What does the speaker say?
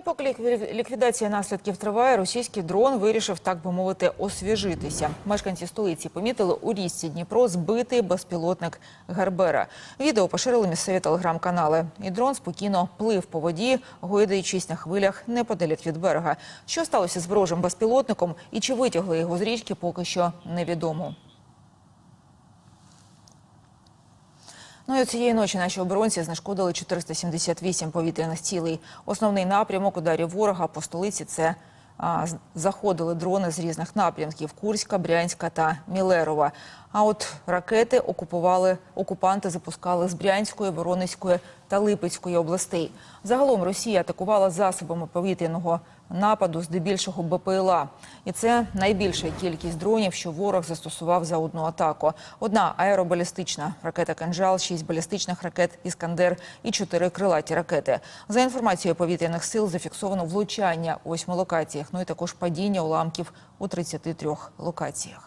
поки ліквідація наслідків триває, російський дрон вирішив, так би мовити, освіжитися. Мешканці столиці помітили у річці Дніпро збитий безпілотник Гербера. Відео поширили місцеві телеграм-канали. І дрон спокійно плив по воді, гойдаючись на хвилях неподалік від берега. Що сталося з ворожим безпілотником і чи витягли його з річки, поки що невідомо. Ну і цієї ночі наші оборонці знешкодили 478 повітряних цілей. Основний напрямок ударів ворога по столиці це а, заходили дрони з різних напрямків Курська, Брянська та Мілерова. А от ракети окупували окупанти запускали з Брянської, Воронезької та Липецької областей. Загалом Росія атакувала засобами повітряного нападу, здебільшого БПЛА. І це найбільша кількість дронів, що ворог застосував за одну атаку. Одна аеробалістична ракета «Кинжал», шість балістичних ракет «Іскандер» і чотири крилаті ракети. За інформацією повітряних сил зафіксовано влучання у восьми локаціях, ну і також падіння уламків у 33 локаціях.